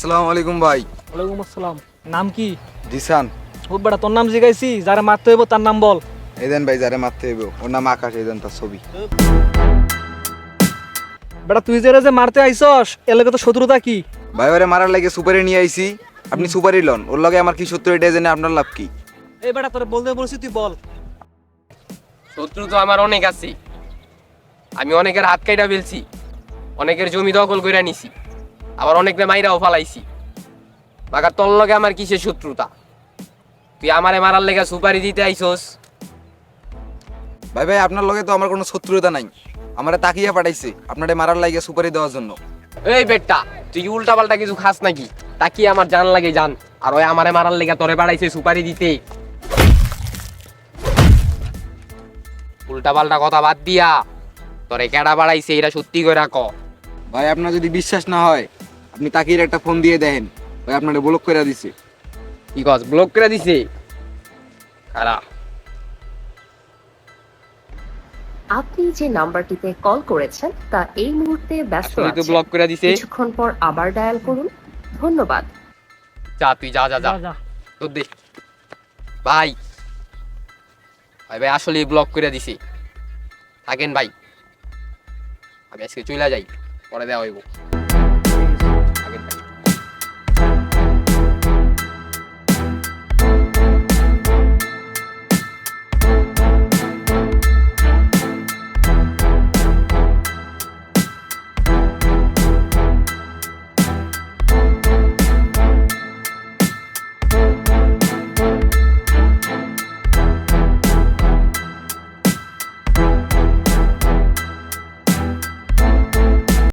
আসসালামু আলাইকুম ভাই। ওয়ালাইকুম আসসালাম। নাম কি? জিসান। ও বেটা তোর নাম জিগাইছি যারা মারতে হইব তার নাম বল। এই দেন ভাই যারে মারতে হইব ওর নাম আকাশ এই দেন তার ছবি। বেটা তুই যে যে মারতে আইছস এর লগে তো শত্রুতা কি? ভাই ওরে মারার লাগে সুপারি নিয়ে আইছি আপনি সুপারি লন ওর লগে আমার কি সত্তর এটা জেনে আপনার লাভ কি? এই বেটা তোরে বলতে বলছি তুই বল। শত্রু তো আমার অনেক আছে। আমি অনেকের হাত কাইটা ফেলছি অনেকের জমি দখল করে নিছি। আবার অনেকরে মাইরাও ফালাইছি। বাগার তোর লগে আমার কিসের শত্রুতা? তুই আমারে মারার লেগে সুপারি দিতে আইছস ভাই ভাই আপনার লগে তো আমার কোনো শত্রুতা নাই। আমারে তাকিয়া পাঠাইছে আপনারে মারার লাগে সুপারি দেওয়ার জন্য। এই বেটটা তুই উল্টা পাল্টা কিছু খাস নাকি? তাকি আমার জান লাগে জান। আর ওই আমারে মারার লেগে তোরে বাড়াইছে সুপারি দিতে। উল্টা পাল্টা কথা বাদ দিয়া তোরে কেডা বাড়াইছে এটা সত্যি করে রাখ ভাই আপনার যদি বিশ্বাস না হয় আপনি তাকিয়ে একটা ফোন দিয়ে দেখেন। ভাই আপনারে ব্লক করে দিছে। কি কস ব্লক করে দিছে? কারা আপনি যে নাম্বারটিতে কল করেছেন তা এই মুহূর্তে ব্যস্ত আসলে তো আছে ব্লক করে দিছে। কিছুক্ষণ পর আবার ডায়াল করুন। ধন্যবাদ। যা তুই যা যা যা। যা যা। তোর দে। ভাই। ভাই ভাই আসলে ব্লক করে দিছি। থাকেন ভাই। আমি আজকে চলে যাই পরে দেওয়া হইব।